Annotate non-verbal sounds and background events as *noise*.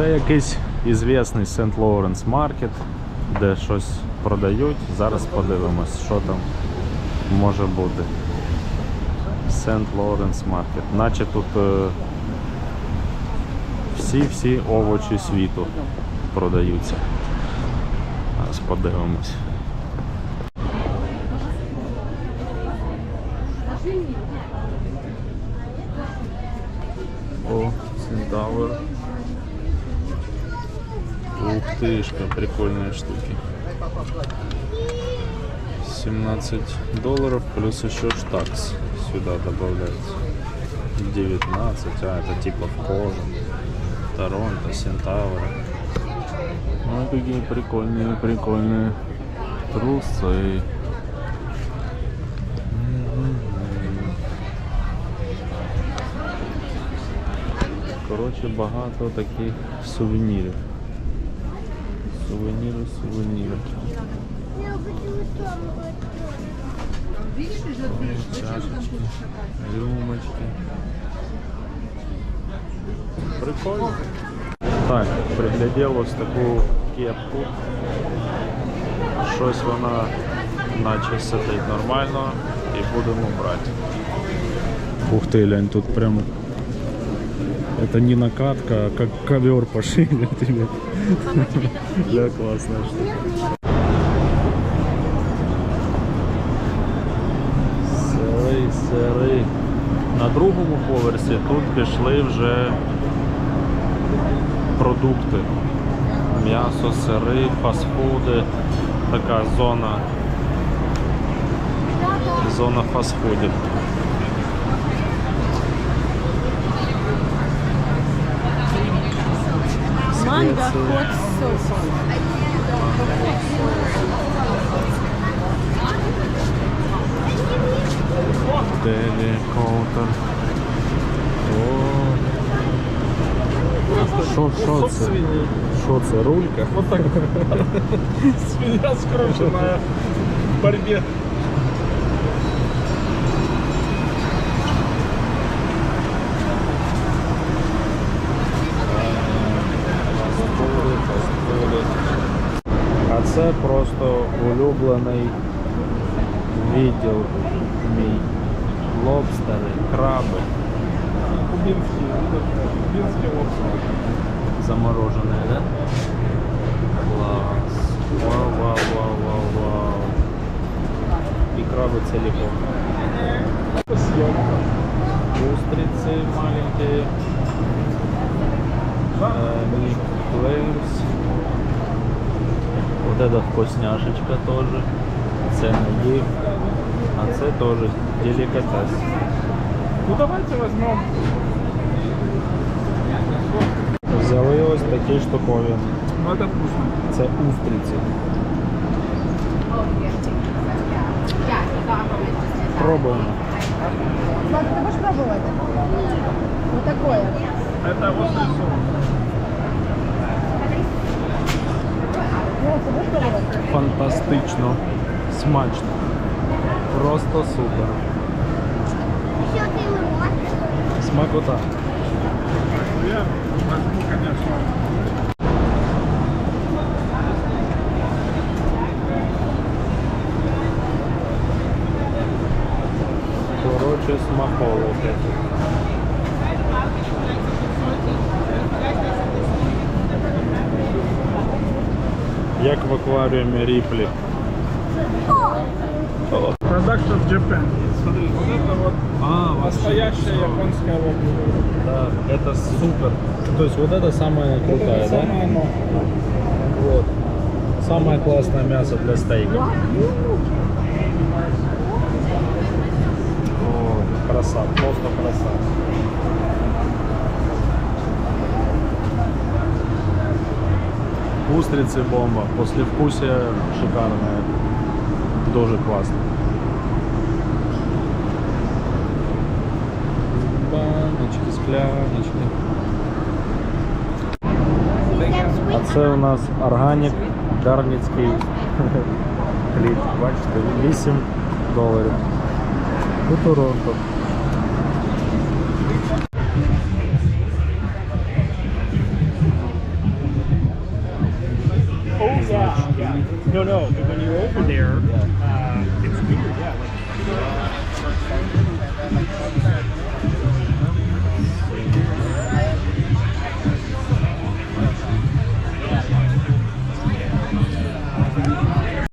Це якийсь ізвісний Сент Лоуренс Маркет, де щось продають. Зараз подивимось, що там може бути. Сент Лоуренс Маркет. Наче тут е, всі-всі овочі світу продаються. Зараз подивимось. О, Центавр. Ух тышка, прикольные штуки. 17 долларов плюс еще штакс сюда добавляется. 19, а это типа в коже. Торонто, Сентавра. Ну какие прикольные, прикольные трусы. Коротше, багато таких сувенірів. Сувеніри, сувеніри. Чашечки, рюмочки. Прикольно. Так, приглядів ось таку кепку. Щось вона наче сидить нормально і будемо брати. Ух ти, глянь, тут прям это не накатка, а как ковер пошили *laughs* тебе. Да, классная штука. Сири, сири. На другому поверсі тут пішли вже продукти. М'ясо, сири, фастфуди. Така зона. Зона фастфудів. Манго хот соус. Телекоутер. Шо, шо це? Рулька? Вот так. *laughs* Свинья скрученная в борьбе це просто улюблений відділ мій. Лобстери, краби, Кубинский. Кубинский лобстер. заморожені, да? Клас. Вау, вау, вау, вау, вау. І краби целиком. Съемка. Устрицы маленькие. Э, Клеймс. Вот эта вкусняшечка тоже. Це не їх. А це теж делікатес. Ну давайте возьмем. Взяли ось такі штукові. Ну это вкусно. Це устриці. Пробуємо. Влад, ты будешь пробовать? Вот такое. Это Фантастично. Смачно. Просто супер. Смакота. Коротше, смаколики. Як в акваріумі Ріплі. Product of Japan. Смотри, вот это вот А, настоящая японская рыба. Да, это супер. То есть вот это самое крутое, да? Самое оно. Вот. Самое классное мясо для стейка. О, краса, просто краса. Устрицы бомба, послевкусие шикарное, дуже классно. Баночки, скляночки. А це у нас органік дарницький хліб. Бачите, 8 доларів. У Торонто. Yeah. No, no. But when you're over there, uh, it's weird. Yeah. Like,